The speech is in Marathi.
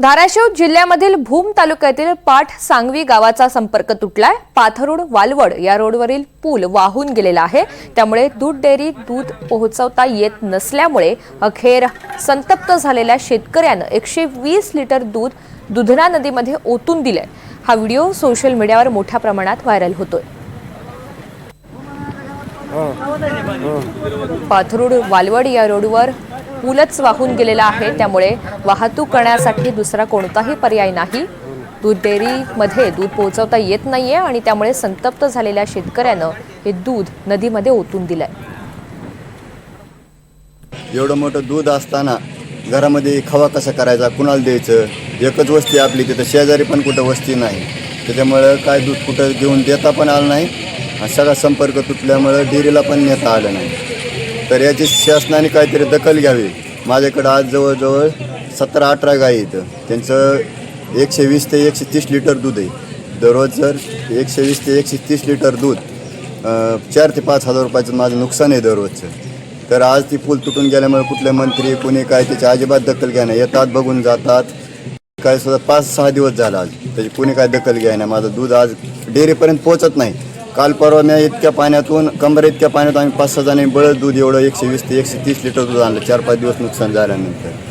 धाराशिव जिल्ह्यामधील भूम तालुक्यातील पाठ सांगवी गावाचा संपर्क तुटलाय. पाथरोड वालवड या रोडवरील पूल वाहून गेलेला आहे. त्यामुळे दूध डेअरी दूध पोहोचवता येत नसल्यामुळे अखेर संतप्त झालेल्या शेतकऱ्यानं एकशे वीस लिटर दूध दुधना नदीमध्ये ओतून दिलंय. हा व्हिडिओ सोशल मीडियावर मोठ्या प्रमाणात व्हायरल होतोय. पाथरुड वालवड या रोडवर पूलच वाहून गेलेला आहे. त्यामुळे वाहतूक करण्यासाठी दुसरा कोणताही पर्याय नाही. दूध डेअरीमध्ये दूध पोहोचवता येत नाहीये आणि त्यामुळे संतप्त झालेल्या शेतकऱ्यानं हे दूध नदीमध्ये ओतून दिलंय. एवढं मोठं दूध असताना घरामध्ये खवा कसा करायचा कुणाला द्यायचं? एकच वस्ती आपली तिथं शेजारी पण कुठं वस्ती नाही. त्याच्यामुळं काय दूध कुठं घेऊन देता पण आलं नाही. सगळा संपर्क तुटल्यामुळं डेअरीला पण नेता आलं नाही. तर याची शासनाने काहीतरी दखल घ्यावी. माझ्याकडं आज जवळजवळ सतरा अठरा गाई आहेत. त्यांचं एकशे वीस ते एकशे तीस लिटर दूध आहे. दररोज जर एकशे वीस ते एकशे तीस लिटर दूध चार ते पाच हजार रुपयाचं माझं नुकसान आहे दररोजचं. तर आज ती पूल तुटून गेल्यामुळे कुठले मंत्री कोणी काय त्याची अजिबात दखल घ्या नाही. येतात बघून जातात. काय सुद्धा पाच सहा दिवस झाला आज. त्याची कोणी काय दखल घ्याय नाही. माझं दूध आज डेअरीपर्यंत पोहोचत नाही. काल परवा मी इतक्या पाण्यातून कंबर इतक्या पाण्यात आम्ही पाच सहा जणांनी बळद दूध एवढं एकशे वीस ते एकशे तीस लिटर दूध आणलं. चार पाच दिवस नुकसान झाल्यानंतर.